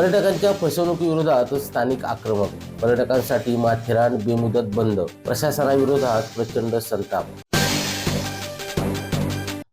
पर्यटकांच्या फसवणुकीविरोधात स्थानिक आक्रमक. पर्यटकांसाठी माथेरान बेमुदत बंद. प्रशासनाविरोधात प्रचंड संताप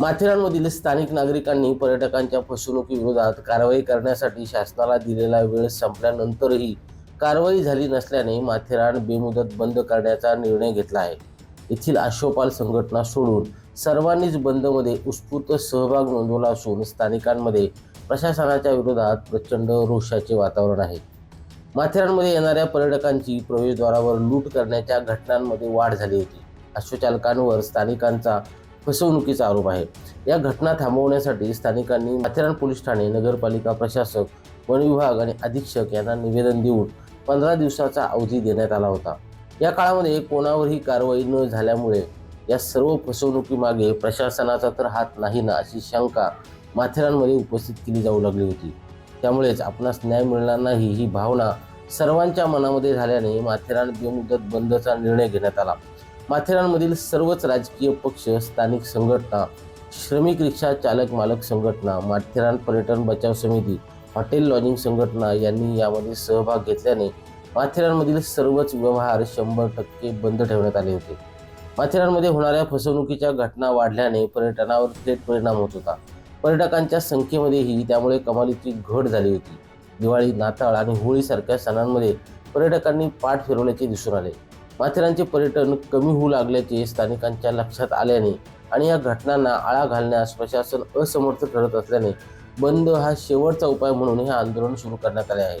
माथेरानमधील स्थानिक नागरिकांनी पर्यटकांच्या फसवणुकीविरोधात कारवाई करण्यासाठी शासनाला दिलेला वेळ संपल्यानंतरही कारवाई झाली नसल्याने माथेरान बेमुदत बंद करण्याचा निर्णय घेतला आहे. येथील आशोपाल संघटना सोडून सर्वांनीच बंदमध्ये उत्स्फूर्त सहभाग नोंदवला असून स्थानिकांमध्ये प्रशासनाच्या विरोधात प्रचंड रोषाचे वातावरण आहे. माथेरानमध्ये येणाऱ्या पर्यटकांची प्रवेशद्वारावर लूट करण्याच्या घटनांमध्ये वाढ झाली होती. अश्वचालकांवर स्थानिकांचा फसवणुकीचा आरोप आहे. या घटना थांबवण्यासाठी स्थानिकांनी माथेरान पोलीस ठाणे नगरपालिका प्रशासक वन विभाग आणि अधीक्षक यांना निवेदन देऊन पंधरा दिवसाचा अवधी देण्यात आला होता. या काळामध्ये कोणावरही कारवाई न झाल्यामुळे या सर्व फसवणुकीमागे प्रशासनाचा तर हात नाही ना अशी शंका माथेरानमध्ये उपस्थित केली जाऊ लागली होती. त्यामुळेच आपणास न्याय मिळणार नाही ही भावना सर्वांच्या मनामध्ये झाल्याने माथेरान बेमुदत बंदचा निर्णय घेण्यात आला. माथेरानमधील सर्वच राजकीय पक्ष स्थानिक संघटना श्रमिक रिक्षा चालक मालक संघटना माथेरान पर्यटन बचाव समिती हॉटेल लॉजिंग संघटना यांनी यामध्ये सहभाग घेतल्याने माथेरानमधील सर्वच व्यवहार शंभर टक्के बंद ठेवण्यात आले होते. माथेरानमध्ये होणाऱ्या फसवणुकीच्या घटना वाढल्याने पर्यटनावर थेट परिणाम होत होता. पर्यटकांच्या संख्येमध्येही त्यामुळे कमालीची घट झाली होती. दिवाळी नाताळ आणि होळीसारख्या सणांमध्ये पर्यटकांनी पाठ फिरवल्याचे दिसून आले. माथेरानचे पर्यटन कमी होऊ लागल्याचे स्थानिकांच्या लक्षात आल्याने आणि या घटनांना आळा घालण्यास प्रशासन असमर्थ ठरत असल्याने बंद हा शेवटचा उपाय म्हणून हे आंदोलन सुरू करण्यात आले आहे.